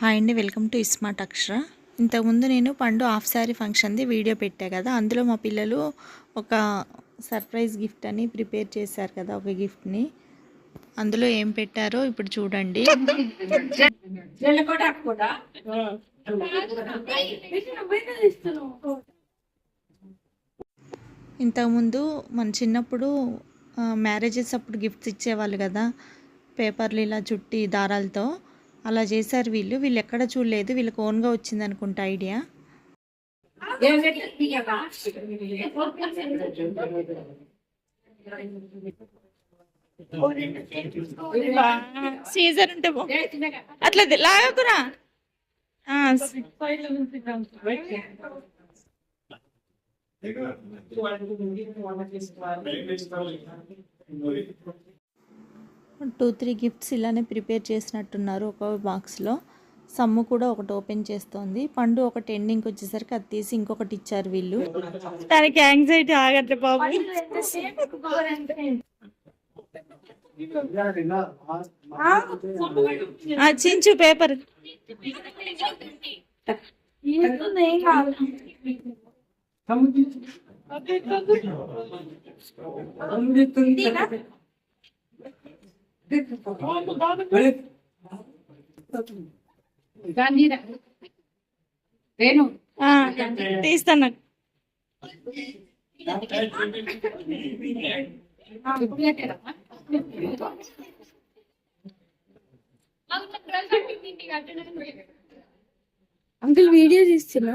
Hi అండి welcome to iSmart అక్షర. ఇంతకుముందు నేను పండు హాఫ్ శారీ ఫంక్షన్ది వీడియో పెట్టా కదా అందులో మా పిల్లలు ఒక సర్ప్రైజ్ గిఫ్ట్ అని ప్రిపేర్ చేశారు కదా ఒక గిఫ్ట్ని. అందులో ఏం పెట్టారో ఇప్పుడు చూడండి. ఇంతకుముందు మన చిన్నప్పుడు మ్యారేజెస్ అప్పుడు గిఫ్ట్స్ ఇచ్చేవాళ్ళు కదా పేపర్లు ఇలా చుట్టి దారాలతో. అలా చేశారు వీళ్ళు. వీళ్ళు ఎక్కడ చూడలేదు. వీళ్ళకి ఓన్గా వచ్చింది అనుకుంటా ఐడియా. సీజర్ ఉంటే అట్లా లాగకురా. టూ త్రీ గిఫ్ట్స్ ఇలానే ప్రిపేర్ చేసినట్టున్నారు ఒక బాక్స్లో. సమ్ము కూడా ఒకటి ఓపెన్ చేస్తోంది. పండు ఒకటి ఎండింగ్ వచ్చేసరికి అది తీసి ఇంకొకటి ఇచ్చారు వీళ్ళు. దానికి యాంగ్జైటీ ఆగట్లే బాబు. ఆ, చించు పేపర్. ఆ, తీస్తాను. అంకుల్ వీడియో తీస్తున్నా.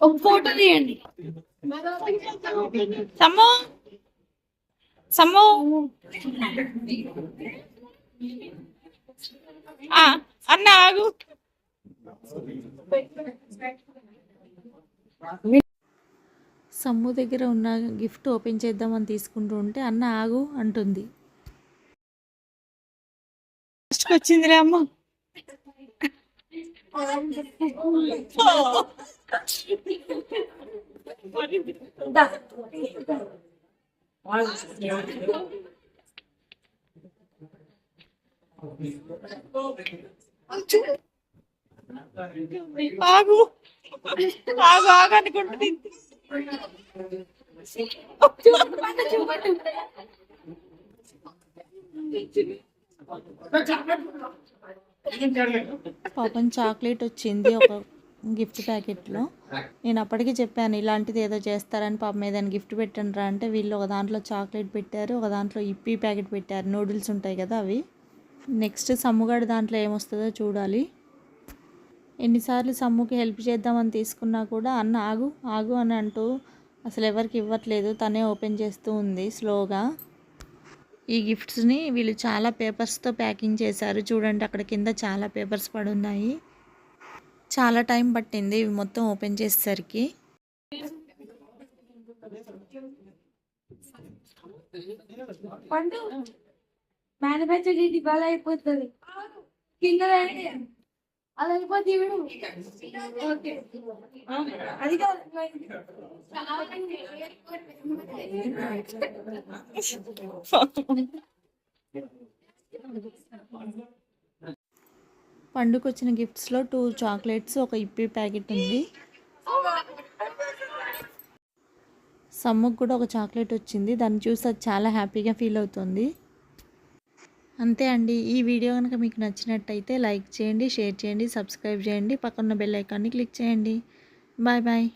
ఒక ఫోటో తీయండి. సమ్మో. సమ్మో. అన్న ఆగు. సమ్ము దగ్గర ఉన్న గిఫ్ట్ ఓపెన్ చేద్దామని తీసుకుంటూ ఉంటే అన్న ఆగు అంటుంది. వచ్చిందిలే అమ్మ ఆగు ఆగు ఆగు అనుకుంటుంది పాపం చాక్లెట్ వచ్చింది ఒక గిఫ్ట్ ప్యాకెట్లో. నేను అప్పటికే చెప్పాను ఇలాంటిది ఏదో చేస్తారని పాపం ఏదైనా గిఫ్ట్ పెట్టండి రా అంటే వీళ్ళు ఒక దాంట్లో చాక్లెట్ పెట్టారు ఒక దాంట్లో ఇప్పి ప్యాకెట్ పెట్టారు. నూడిల్స్ ఉంటాయి కదా అవి. నెక్స్ట్ సమ్ముగాడు దాంట్లో ఏమొస్తుందో చూడాలి. ఎన్నిసార్లు సమ్ముకి హెల్ప్ చేద్దామని తీసుకున్నా కూడా అన్న ఆగు ఆగు అని అంటూ అసలు ఎవరికి ఇవ్వట్లేదు. తనే ఓపెన్ చేస్తూ ఉంది స్లోగా. ఈ గిఫ్ట్స్ని వీళ్ళు చాలా పేపర్స్తో ప్యాకింగ్ చేశారు. చూడండి అక్కడ కింద చాలా పేపర్స్ పడి ఉన్నాయి చాలా టైం పట్టింది ఇవి మొత్తం ఓపెన్ చేసేసరికి. పండు ఇవాళ అయిపోతుంది. కింద అలా అయిపోతే ఇవిడు ఓకే. అది కాదు. పండుగ వచ్చిన గిఫ్ట్స్లో టూ చాక్లెట్స్ ఒక ఇప్పి ప్యాకెట్ ఉంది. సమ్ముకు కూడా ఒక చాక్లెట్ వచ్చింది. దాన్ని చూసి అది చాలా హ్యాపీగా ఫీల్ అవుతుంది. అంతే అండి. ఈ వీడియో కనుక మీకు నచ్చినట్టయితే లైక్ చేయండి షేర్ చేయండి సబ్స్క్రైబ్ చేయండి. పక్కన బెల్ ఐకాన్ని క్లిక్ చేయండి. Bye bye.